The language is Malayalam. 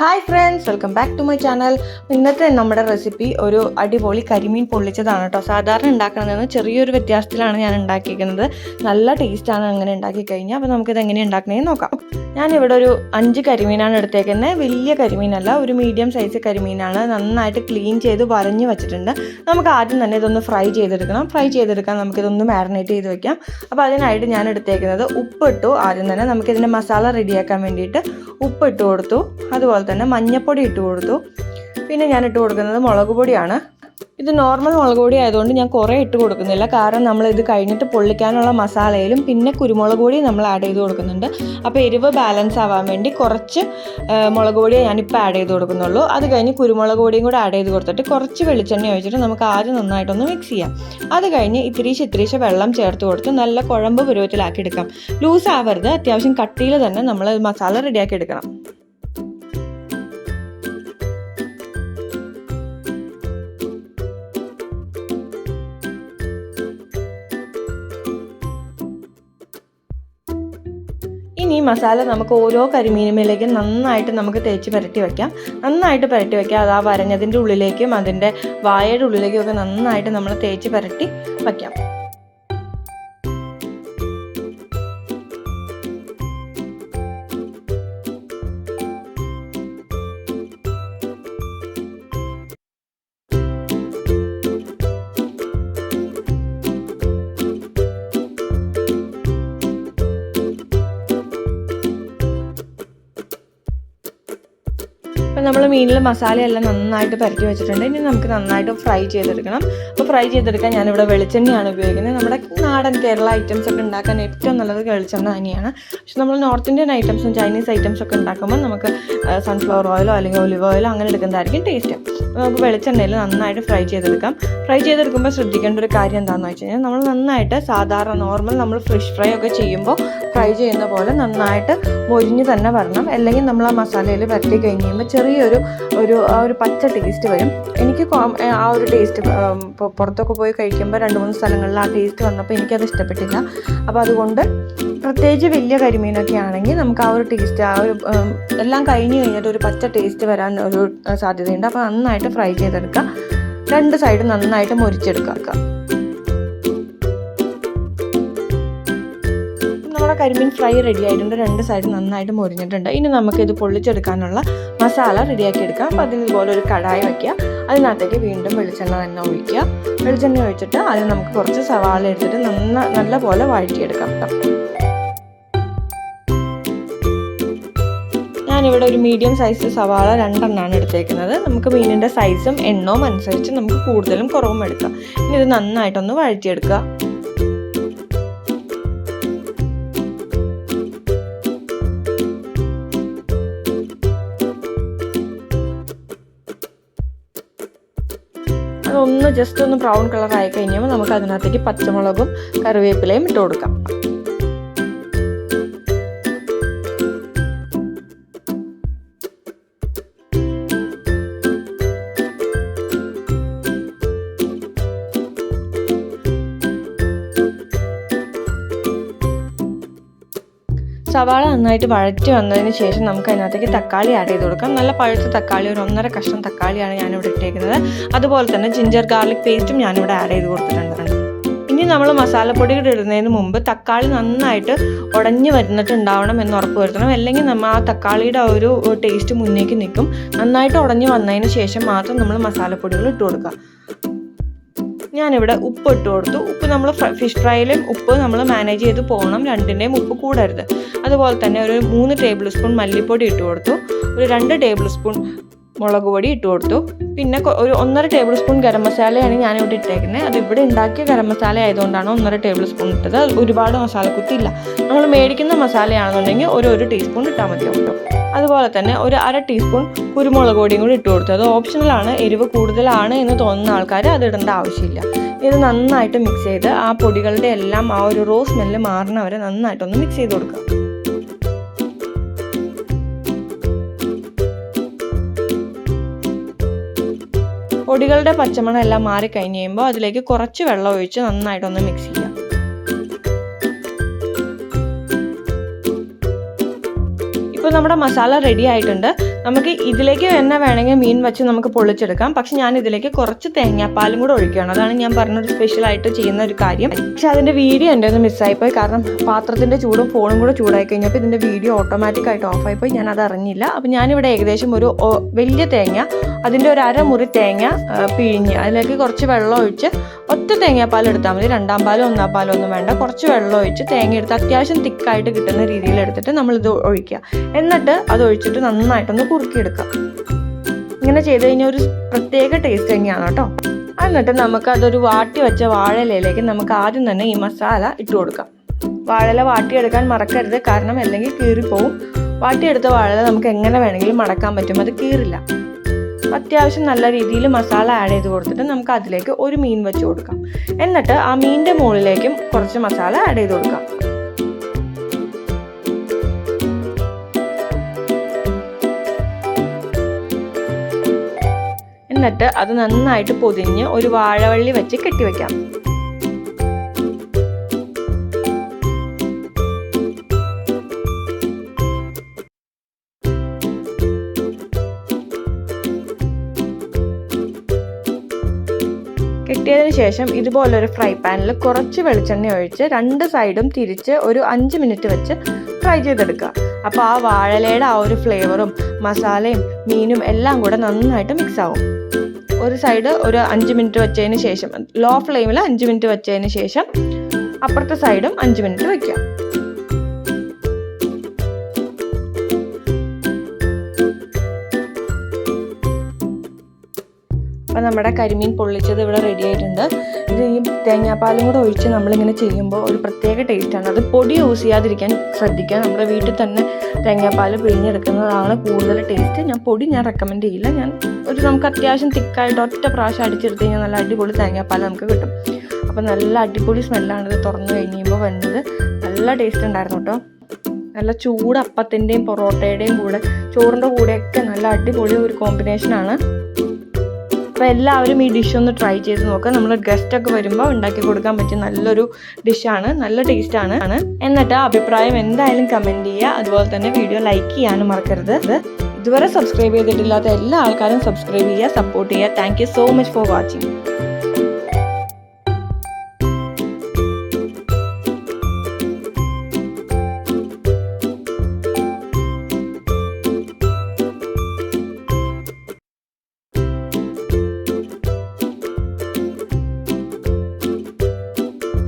Hi friends welcome back to my channel ഇന്നത്തെ നമ്മുടെ റെസിപ്പി ഒരു അടിപൊളി കരിമീൻ പൊള്ളിച്ചതാണ് കേട്ടോ. സാധാരണ ഉണ്ടാക്കണമെന്ന് ചെറിയൊരു വ്യത്യാസത്തിലാണ് ഞാൻ ഉണ്ടാക്കിയിരിക്കുന്നത്. നല്ല ടേസ്റ്റാണ് അങ്ങനെ ഉണ്ടാക്കി കഴിഞ്ഞാൽ അപ്പോൾ നമുക്കിത് എങ്ങനെ ഉണ്ടാക്കണമെന്ന് നോക്കാം. ഞാനിവിടെ ഒരു അഞ്ച് കരിമീനാണ് എടുത്തേക്കുന്നത്. വലിയ കരിമീനല്ല ഒരു മീഡിയം സൈസ് കരിമീനാണ്. നന്നായിട്ട് ക്ലീൻ ചെയ്ത് വരഞ്ഞ് വെച്ചിട്ടുണ്ട്. നമുക്ക് ആദ്യം തന്നെ ഇതൊന്ന് ഫ്രൈ ചെയ്തെടുക്കണം. ഫ്രൈ ചെയ്തെടുക്കാൻ നമുക്കിതൊന്ന് മാരിനേറ്റ് ചെയ്ത് വെക്കാം. അപ്പോൾ അതിനായിട്ട് ഞാൻ എടുത്തേക്കുന്നത് ഉപ്പിട്ടു. ആദ്യം തന്നെ നമുക്കിതിന്റെ മസാല റെഡിയാക്കാൻ വേണ്ടിയിട്ട് ഉപ്പിട്ട് കൊടുത്തു. അതുപോലെ തന്നെ മഞ്ഞപ്പൊടി ഇട്ട് കൊടുത്തു. പിന്നെ ഞാൻ ഇട്ട് കൊടുക്കുന്നത് മുളക് പൊടിയാണ്. ഇത് നോർമൽ മുളക് പൊടി ആയതുകൊണ്ട് ഞാൻ കുറേ ഇട്ട് കൊടുക്കുന്നില്ല. കാരണം നമ്മൾ ഇത് കഴിഞ്ഞിട്ട് പൊള്ളിക്കാനുള്ള മസാലയിലും പിന്നെ കുരുമുളക് പൊടി നമ്മൾ ആഡ് ചെയ്ത് കൊടുക്കുന്നുണ്ട്. അപ്പോൾ എരിവ് ബാലൻസ് ആവാൻ വേണ്ടി കുറച്ച് മുളക് പൊടിയെ ഞാനിപ്പോൾ ആഡ് ചെയ്ത് കൊടുക്കുന്നുള്ളൂ. അത് കഴിഞ്ഞ് കുരുമുളക് പൊടിയും കൂടെ ആഡ് ചെയ്ത് കൊടുത്തിട്ട് കുറച്ച് വെളിച്ചെണ്ണ ഒഴിച്ചിട്ട് നമുക്ക് ആദ്യം നന്നായിട്ടൊന്ന് മിക്സ് ചെയ്യാം. അത് കഴിഞ്ഞ് ഇത്തിരീശ് ഇത്തിരീശ് വെള്ളം ചേർത്ത് കൊടുത്ത് നല്ല കുഴമ്പ് പരുവത്തിലാക്കി എടുക്കാം. ലൂസ് ആവരുത് അത്യാവശ്യം കട്ടിയിൽ തന്നെ നമ്മൾ മസാല റെഡിയാക്കി എടുക്കണം. മസാല നമുക്ക് ഓരോ കരിമീനുമേലേക്കും നന്നായിട്ട് നമുക്ക് തേച്ച് പുരട്ടി വയ്ക്കാം നന്നായിട്ട് പുരട്ടി വയ്ക്കാം അത് ആ വരഞ്ഞതിന്റെ ഉള്ളിലേക്കും അതിന്റെ വായയുടെ ഉള്ളിലേക്കും ഒക്കെ നന്നായിട്ട് നമ്മൾ തേച്ച് പുരട്ടി വയ്ക്കാം നമ്മൾ മീനിൽ മസാലയെല്ലാം നന്നായിട്ട് പരട്ടി വെച്ചിട്ടുണ്ട്. ഇനി നമുക്ക് നന്നായിട്ട് ഫ്രൈ ചെയ്തെടുക്കണം. അപ്പോൾ ഫ്രൈ ചെയ്തെടുക്കാൻ ഞാനിവിടെ വെളിച്ചെണ്ണയാണ് ഉപയോഗിക്കുന്നത്. നമ്മുടെ നാടൻ കേരള ഐറ്റംസ് ഒക്കെ ഉണ്ടാക്കാൻ ഏറ്റവും നല്ലത് വെളിച്ചെണ്ണ തന്നെയാണ്. പക്ഷെ നമ്മൾ നോർത്ത് ഇന്ത്യൻ ഐറ്റംസും ചൈനീസ് ഐറ്റംസ് ഒക്കെ ഉണ്ടാക്കുമ്പോൾ നമുക്ക് സൺഫ്ലവർ ഓയിലോ അല്ലെങ്കിൽ ഒലിവ് ഓയിലോ അങ്ങനെ എടുക്കുന്നതായിരിക്കും ടേസ്റ്റ് നമുക്ക് വെളിച്ചെണ്ണയിൽ നന്നായിട്ട് ഫ്രൈ ചെയ്തെടുക്കാം. ഫ്രൈ ചെയ്തെടുക്കുമ്പോൾ ശ്രദ്ധിക്കേണ്ട ഒരു കാര്യം എന്താണെന്ന് വെച്ച് കഴിഞ്ഞാൽ നമ്മൾ നന്നായിട്ട് സാധാരണ നോർമൽ നമ്മൾ ഫിഷ് ഫ്രൈ ഒക്കെ ചെയ്യുമ്പോൾ ഫ്രൈ ചെയ്യുന്ന പോലെ നന്നായിട്ട് മൊരിഞ്ഞ് തന്നെ വരണം. അല്ലെങ്കിൽ നമ്മൾ ആ മസാലയിൽ വരട്ടി കഴിഞ്ഞ് കഴിയുമ്പോൾ ചെറിയൊരു ഒരു ആ ഒരു പച്ച ടേസ്റ്റ് വരും. എനിക്ക് ആ ഒരു ടേസ്റ്റ് പുറത്തൊക്കെ പോയി കഴിക്കുമ്പോൾ രണ്ട് മൂന്ന് സ്ഥലങ്ങളിൽ ആ ടേസ്റ്റ് വന്നപ്പോൾ എനിക്കത് ഇഷ്ടപ്പെട്ടില്ല. അപ്പോൾ അതുകൊണ്ട് പ്രത്യേകിച്ച് വലിയ കരിമീനൊക്കെ ആണെങ്കിൽ നമുക്ക് ആ ഒരു ടേസ്റ്റ് ആ ഒരു എല്ലാം കഴിഞ്ഞ് കഴിഞ്ഞിട്ട് ഒരു പച്ച ടേസ്റ്റ് വരാൻ ഒരു സാധ്യതയുണ്ട്. അപ്പോൾ നന്നായിട്ട് ഫ്രൈ ചെയ്തെടുക്കുക. രണ്ട് സൈഡും നന്നായിട്ട് മുരിച്ചെടുക്കുക. കരിമീൻ ഫ്രൈ റെഡി ആയിട്ടുണ്ട്. രണ്ട് സൈഡ് നന്നായിട്ട് മുരിഞ്ഞിട്ടുണ്ട്. ഇനി നമുക്ക് ഇത് പൊള്ളിച്ചെടുക്കാനുള്ള മസാല റെഡിയാക്കി എടുക്കാം. അപ്പോൾ അതിന് ഇതുപോലെ ഒരു കടായി വയ്ക്കുക അതിനകത്തേക്ക് വീണ്ടും വെളിച്ചെണ്ണ തന്നെ ഒഴിക്കുക. വെളിച്ചെണ്ണ ഒഴിച്ചിട്ട് അതിന് നമുക്ക് കുറച്ച് സവാള എടുത്തിട്ട് നന്ന നല്ല പോലെ വഴറ്റിയെടുക്കാം ഞാനിവിടെ ഒരു മീഡിയം സൈസ് സവാള രണ്ടെണ്ണമാണ് എടുത്തേക്കുന്നത്. നമുക്ക് മീനിന്റെ സൈസും എണ്ണവും അനുസരിച്ച് നമുക്ക് കൂടുതലും കുറവും എടുക്കാം. ഇനി ഇത് നന്നായിട്ടൊന്ന് വഴറ്റിയെടുക്കുക. അതൊന്ന് ജസ്റ്റ് ഒന്ന് ബ്രൗൺ കളർ ആയി കഴിഞ്ഞാൽ നമുക്ക് അതിനകത്തേക്ക് പച്ചമുളകും കറിവേപ്പിലയും ഇട്ട് കൊടുക്കാം. സവാള നന്നായിട്ട് വഴറ്റി വന്നതിന് ശേഷം നമുക്ക് അതിനകത്തേക്ക് തക്കാളി ആഡ് ചെയ്ത് കൊടുക്കാം. നല്ല പഴുത്ത തക്കാളി ഒരു ഒന്നര കഷ്ണം തക്കാളിയാണ് ഞാനിവിടെ ഇട്ടേക്കുന്നത്. അതുപോലെ തന്നെ ജിഞ്ചർ ഗാർലിക് പേസ്റ്റും ഞാനിവിടെ ആഡ് ചെയ്ത് കൊടുത്തിട്ടുണ്ട് ഇനി നമ്മൾ മസാലപ്പൊടികൾ ഇടുന്നതിന് മുമ്പ് തക്കാളി നന്നായിട്ട് ഉടഞ്ഞു വരുന്നിട്ടുണ്ടാവണം എന്ന് ഉറപ്പ് വരുത്തണം. അല്ലെങ്കിൽ നമ്മൾ ആ തക്കാളിയുടെ ഒരു ടേസ്റ്റ് മുന്നേക്ക് നിൽക്കും. നന്നായിട്ട് ഉടഞ്ഞു വന്നതിന് ശേഷം മാത്രം നമ്മൾ മസാലപ്പൊടികൾ ഇട്ട് കൊടുക്കുക. ഞാനിവിടെ ഉപ്പ് ഇട്ട് കൊടുത്തു. ഉപ്പ് നമ്മൾ ഫിഷ് ഫ്രൈയിലും ഉപ്പ് നമ്മൾ മാനേജ് ചെയ്ത് പോകണം. രണ്ടിന്റെയും ഉപ്പ് കൂടരുത്. അതുപോലെ തന്നെ ഒരു മൂന്ന് ടേബിൾ സ്പൂൺ മല്ലിപ്പൊടി ഇട്ട് കൊടുത്തു. ഒരു രണ്ട് ടേബിൾ സ്പൂൺ മുളക് പൊടി ഇട്ട് കൊടുത്തു. പിന്നെ ഒരു ഒന്നര ടേബിൾ സ്പൂൺ ഗരം മസാലയാണ് ഞാനിവിടെ ഇട്ടേക്കുന്നത് അത് ഇവിടെ ഉണ്ടാക്കിയ ഗരം മസാല ആയതുകൊണ്ടാണ് ഒന്നര ടേബിൾ സ്പൂൺ ഇട്ടത്. ഒരുപാട് ഒരുപാട് മസാലക്കുത്തില്ല നമ്മൾ മേടിക്കുന്ന മസാലയാണെന്നുണ്ടെങ്കിൽ ഒരു ഒരു ടീസ്പൂൺ ഇട്ടാൽ മതിയാവും അതുപോലെ തന്നെ ഒരു അര ടീസ്പൂൺ കുരുമുളക് പൊടിയും കൂടി ഇട്ട് കൊടുത്തു. അത് ഓപ്ഷണലാണ് എരിവ് കൂടുതലാണ് എന്ന് തോന്നുന്ന ആൾക്കാർ അത് ഇടേണ്ട ആവശ്യമില്ല. ഇത് നന്നായിട്ട് മിക്സ് ചെയ്ത് ആ പൊടികളുടെ എല്ലാം ആ ഒരു റോസ് സ്മെല്ല് മാറുന്നവരെ നന്നായിട്ടൊന്ന് മിക്സ് ചെയ്ത് കൊടുക്കുക. പൊടികളുടെ പച്ചമണം എല്ലാം മാറി കഴിഞ്ഞ് കഴിയുമ്പോൾ അതിലേക്ക് കുറച്ച് വെള്ളം ഒഴിച്ച് നന്നായിട്ടൊന്ന് മിക്സ് ചെയ്യാം. ഇപ്പോൾ നമ്മുടെ മസാല റെഡി ആയിട്ടുണ്ട്. നമുക്ക് ഇതിലേക്ക് തന്നെ വേണമെങ്കിൽ മീൻ വെച്ച് നമുക്ക് പൊള്ളിച്ചെടുക്കാം പക്ഷെ ഞാൻ ഇതിലേക്ക് കുറച്ച് തേങ്ങാപ്പാലും കൂടെ ഒഴിക്കുകയാണ്. അതാണ് ഞാൻ പറഞ്ഞൊരു സ്പെഷ്യലായിട്ട് ചെയ്യുന്ന ഒരു കാര്യം. പക്ഷെ അതിന്റെ വീഡിയോ എന്റെ ഒന്ന് മിസ്സായിപ്പോയി കാരണം പാത്രത്തിന്റെ ചൂടും ഫോണും കൂടെ ചൂടായി കഴിഞ്ഞപ്പോൾ ഇതിന്റെ വീഡിയോ ഓട്ടോമാറ്റിക്കായിട്ട് ഓഫായിപ്പോയി ഞാൻ അത് അറിഞ്ഞില്ല. അപ്പോൾ ഞാനിവിടെ ഏകദേശം ഒരു വലിയ തേങ്ങ അതിന്റെ ഒരു അരമുറി തേങ്ങ പിഴിഞ്ഞ് അതിലേക്ക് കുറച്ച് വെള്ളം ഒഴിച്ച് ഒറ്റ തേങ്ങാപ്പാൽ എടുത്താൽ മതി. രണ്ടാം പാലും ഒന്നാം പാലും ഒന്നും വേണ്ട. കുറച്ച് വെള്ളം ഒഴിച്ച് തേങ്ങ എടുത്ത് അത്യാവശ്യം തിക്കായിട്ട് കിട്ടുന്ന രീതിയിൽ എടുത്തിട്ട് നമ്മളിത് ഒഴിക്കുക. എന്നിട്ട് അത് ഒഴിച്ചിട്ട് നന്നായിട്ടൊന്ന് കുറുക്കിയെടുക്കാം. ഇങ്ങനെ ചെയ്ത് കഴിഞ്ഞാൽ ഒരു പ്രത്യേക ടേസ്റ്റ് തന്നെയാണ് കേട്ടോ. എന്നിട്ട് നമുക്ക് അതൊരു വാട്ടി വെച്ച വാഴയിലയിലേക്ക് നമുക്ക് ആദ്യം തന്നെ ഈ മസാല ഇട്ട് കൊടുക്കാം. വാഴയില വാട്ടിയെടുക്കാൻ മറക്കരുത്. കാരണം അല്ലെങ്കിൽ കീറിപ്പോവും. വാട്ടിയെടുത്ത വാഴയില നമുക്ക് എങ്ങനെ വേണമെങ്കിലും മടക്കാൻ പറ്റും. അത് കീറില്ല. അത്യാവശ്യം നല്ല രീതിയിൽ മസാല ആഡ് ചെയ്ത് കൊടുത്തിട്ട് നമുക്ക് അതിലേക്ക് ഒരു മീൻ വെച്ച് കൊടുക്കാം. എന്നിട്ട് ആ മീനിന്റെ മുകളിലേക്കും കുറച്ച് മസാല ആഡ് ചെയ്ത് കൊടുക്കാം. എന്നിട്ട് അത് നന്നായിട്ട് പൊതിഞ്ഞ് ഒരു വാഴവള്ളി വെച്ച് കെട്ടിവെക്കാം. കെട്ടിയതിന് ശേഷം ഇതുപോലൊരു ഫ്രൈ പാനിൽ കുറച്ച് വെളിച്ചെണ്ണ ഒഴിച്ച് രണ്ട് സൈഡും തിരിച്ച് ഒരു അഞ്ച് മിനിറ്റ് വെച്ച് ഫ്രൈ ചെയ്തെടുക്കുക. അപ്പോൾ ആ വാഴലയുടെ ആ ഒരു ഫ്ലേവറും മസാലയും മീനും എല്ലാം കൂടെ നന്നായിട്ട് മിക്സ് ആവും. ഒരു സൈഡ് ഒരു അഞ്ച് മിനിറ്റ് വെച്ചതിന് ശേഷം ലോ ഫ്ലെയിമിൽ അഞ്ച് മിനിറ്റ് വെച്ചതിന് ശേഷം അപ്പുറത്തെ സൈഡും അഞ്ച് മിനിറ്റ് വെക്കുക. അപ്പോൾ നമ്മുടെ കരിമീൻ പൊള്ളിച്ചത് ഇവിടെ റെഡി ആയിട്ടുണ്ട്. ഇത് ഈ തേങ്ങാപ്പാലും കൂടെ ഒഴിച്ച് നമ്മളിങ്ങനെ ചെയ്യുമ്പോൾ ഒരു പ്രത്യേക ടേസ്റ്റാണ് അത് പൊടി യൂസ് ചെയ്യാതിരിക്കാൻ ശ്രദ്ധിക്കുക. നമ്മുടെ വീട്ടിൽ തന്നെ തേങ്ങാപ്പാൽ പിഴിഞ്ഞെടുക്കുന്നതാണ് കൂടുതൽ ടേസ്റ്റ് ഞാൻ പൊടി ഞാൻ റെക്കമെൻഡ് ചെയ്യില്ല. ഞാൻ ഒരു നമുക്ക് അത്യാവശ്യം തിക്കായിട്ട് ഒറ്റ പ്രാവശ്യം അടിച്ചെടുത്ത് കഴിഞ്ഞാൽ നല്ല അടിപൊളി തേങ്ങാപ്പാൽ നമുക്ക് കിട്ടും. അപ്പോൾ നല്ല അടിപൊളി സ്മെല്ലാണ് ഇത് തുറന്നു കഴിയുമ്പോൾ വരുന്നത് നല്ല ടേസ്റ്റ് ഉണ്ടായിരുന്നു കേട്ടോ. നല്ല ചൂട് അപ്പത്തിന്റെയും പൊറോട്ടയുടെയും കൂടെ ചോറിന്റെ കൂടെയൊക്കെ നല്ല അടിപൊളി ഒരു കോമ്പിനേഷനാണ് അപ്പോൾ എല്ലാവരും ഈ ഡിഷ് ഒന്ന് ട്രൈ ചെയ്ത് നോക്കുക നമ്മൾ ഗസ്റ്റൊക്കെ വരുമ്പോൾ ഉണ്ടാക്കി കൊടുക്കാൻ പറ്റിയ നല്ലൊരു ഡിഷാണ് നല്ല ടേസ്റ്റാണ് എന്നിട്ട് അഭിപ്രായം എന്തായാലും കമന്റ് ചെയ്യുക. അതുപോലെ തന്നെ വീഡിയോ ലൈക്ക് ചെയ്യാനും മറക്കരുത്. ഇതുവരെ സബ്സ്ക്രൈബ് ചെയ്തിട്ടില്ലാത്ത എല്ലാ ആൾക്കാരും സബ്സ്ക്രൈബ് ചെയ്യുക സപ്പോർട്ട് ചെയ്യുക. Thank so much for watching